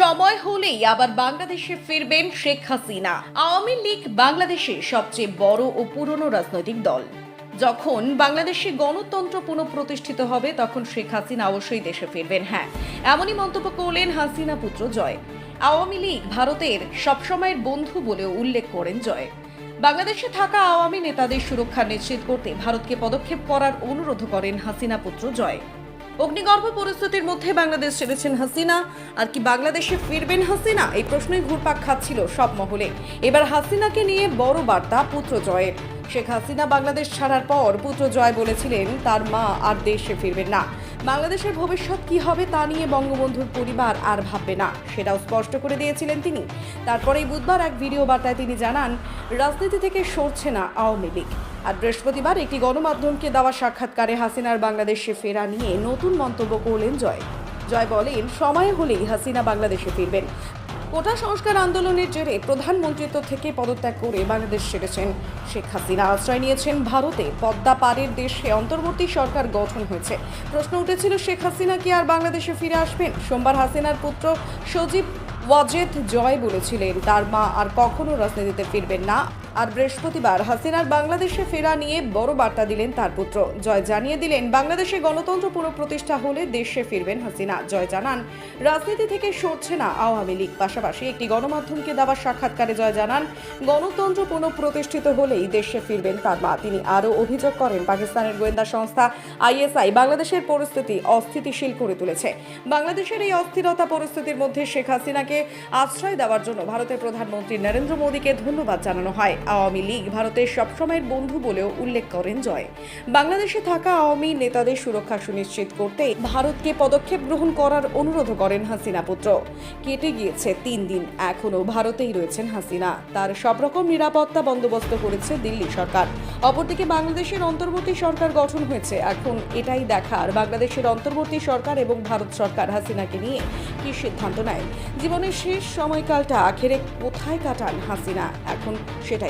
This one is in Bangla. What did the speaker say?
সময় হলেই আবার বাংলাদেশে ফিরবেন শেখ হাসিনা। আওয়ামী লীগ বাংলাদেশের সবচেয়ে বড় ও পুরনো রাজনৈতিক দল। যখন বাংলাদেশে গণতন্ত্র পুনঃপ্রতিষ্ঠিত হবে, তখন শেখ হাসিনা অবশ্যই দেশে ফিরবেন হ্যাঁ। এমনই মন্তব্য করলেন হাসিনা পুত্র জয়। আওয়ামী লীগ ভারতের সবসময়ের বন্ধু বলেও উল্লেখ করেন জয়। বাংলাদেশে থাকা আওয়ামী নেতাদের সুরক্ষা নিশ্চিত করতে ভারতকে পদক্ষেপ করার অনুরোধ করেন হাসিনা পুত্র জয়। অগ্নিগর্ভ পরিস্থিতির মধ্যে বাংলাদেশ ছেড়েছেন হাসিনা। আর কি বাংলাদেশে ফিরবেন হাসিনা? এই প্রশ্নই ঘুরপাক খাচ্ছিল সব মহলে। এবার হাসিনাকে নিয়ে বড় বার্তা পুত্র জয়ের। শেখ হাসিনা বাংলাদেশ ছাড়ার পর পুত্র জয় বলেছিলেন, তার মা আর দেশে ফিরবেন না। বাংলাদেশের ভবিষ্যৎ কি হবে তা নিয়ে বঙ্গবন্ধুর পরিবার আর ভাববে না। সেটাও স্পষ্ট করে দিয়েছিলেন তিনি। তারপরেই বুধবার এক ভিডিও বার্তায় তিনি জানান, রাজনীতি থেকে সরছে না আওয়ামী লীগ। আর বৃহস্পতিবার একটি গণমাধ্যমকে দেওয়া সাক্ষাৎকারে হাসিনার বাংলাদেশে ফেরা নিয়ে নতুন মন্তব্য করলেন জয়। জয় বলেন, সময় হলেই হাসিনা বাংলাদেশে ফিরবেন। কোটা সংস্কার আন্দোলনের জেরে প্রধানমন্ত্রিত্ব থেকে পদত্যাগ করে বাংলাদেশ ছেড়েছেন শেখ হাসিনা। আশ্রয় নিয়েছেন ভারতে, পদ্মা পারের দেশে অন্তর্বর্তী সরকার গঠন হয়েছে। প্রশ্ন উঠেছিল, শেখ হাসিনা কি আর বাংলাদেশে ফিরে আসবেন? সোমবার হাসিনার পুত্র সজীব ওয়াজেদ জয় বলেছিলেন, তার মা আর কখনো রাজনীতিতে ফিরবেন না। আর বৃহস্পতিবার হাসিনার বাংলাদেশে ফেরা নিয়ে বড় বার্তা দিলেন তার পুত্র। জয় জানিয়ে দিলেন, বাংলাদেশে গণতন্ত্র পুনঃপ্রতিষ্ঠা হলে দেশে ফিরবেন হাসিনা। জয় জানান, রাজনীতি থেকে সরছে না আওয়ামী লীগ। পাশাপাশি একটি গণমাধ্যমকে দেওয়া সাক্ষাৎকারে জয় জানান, গণতন্ত্র পুনঃপ্রতিষ্ঠিত হলেই দেশে ফিরবেন তার মা। তিনি আরও অভিযোগ করেন, পাকিস্তানের গোয়েন্দা সংস্থা আইএসআই বাংলাদেশের পরিস্থিতি অস্থিতিশীল করে তুলেছে। বাংলাদেশের এই অস্থিরতা পরিস্থিতির মধ্যে শেখ হাসিনাকে আশ্রয় দেওয়ার জন্য ভারতের প্রধানমন্ত্রী নরেন্দ্র মোদীকে ধন্যবাদ জানানো হয়। আওয়ামী লীগ ভারতের সবসময়ের বন্ধু বলেও উল্লেখ করেন জয়। বাংলাদেশে থাকা আওয়ামী নেতাদের সুরক্ষা সুনিশ্চিত করতে ভারতকে পদক্ষেপ গ্রহণ করার অনুরোধ করেন হাসিনা পুত্র। কেটে গিয়েছে তিন দিন এখনও ভারতেই রয়েছেন হাসিনা। তার সব রকম নিরাপত্তা বন্দোবস্ত করেছে দিল্লি সরকার। অপরদিকে বাংলাদেশের অন্তর্বর্তী সরকার গঠন হয়েছে। এখন এটাই দেখার বাংলাদেশের অন্তর্বর্তী সরকার এবং ভারত সরকার হাসিনাকে নিয়ে কি সিদ্ধান্ত নেয়। জীবনের শেষ সময়কালটা আখেরে কোথায় কাটান হাসিনা? এখন সেটাই।